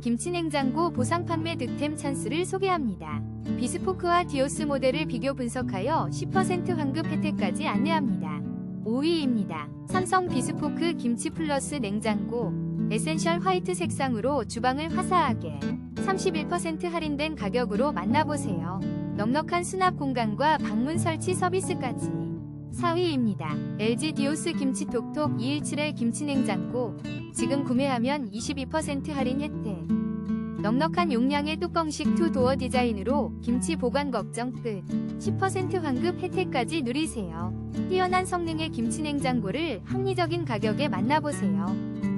김치냉장고 보상 판매 득템 찬스를 소개합니다. 비스포크와 디오스 모델을 비교 분석하여 10% 환급 혜택까지 안내합니다. 5위입니다. 삼성 비스포크 김치 플러스 냉장고 에센셜 화이트 색상으로 주방을 화사하게 31% 할인된 가격으로 만나보세요. 넉넉한 수납 공간과 방문 설치 서비스까지. 4위입니다. LG 디오스 김치톡톡 217의 김치냉장고 지금 구매하면 22% 할인 혜택. 넉넉한 용량의 뚜껑식 투도어 디자인으로 김치 보관 걱정 끝. 10% 환급 혜택까지 누리세요. 뛰어난 성능의 김치 냉장고를 합리적인 가격에 만나보세요.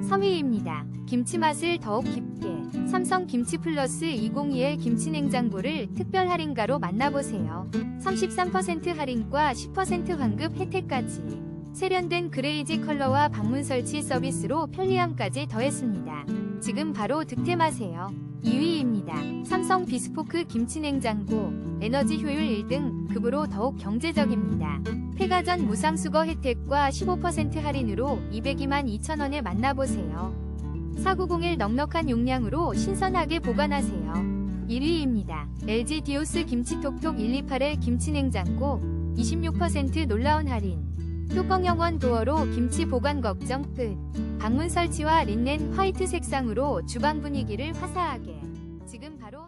3위입니다. 김치 맛을 더욱 깊게. 삼성 김치 플러스 202의 김치 냉장고를 특별 할인가로 만나보세요. 33% 할인과 10% 환급 혜택까지. 세련된 그레이지 컬러와 방문 설치 서비스로 편리함까지 더했습니다. 지금 바로 득템하세요. 2위입니다. 삼성 비스포크 김치냉장고 에너지 효율 1등 급으로 더욱 경제적입니다. 폐가전 무상 수거 혜택과 15% 할인으로 202만 2천원에 만나보세요. 4901 넉넉한 용량으로 신선하게 보관하세요. 1위입니다. LG 디오스 김치톡톡 128의 김치냉장고 26% 놀라운 할인. 뚜껑 영원 도어로 김치 보관 걱정 끝. 방문 설치와 린넨 화이트 색상으로 주방 분위기를 화사하게. 지금 바로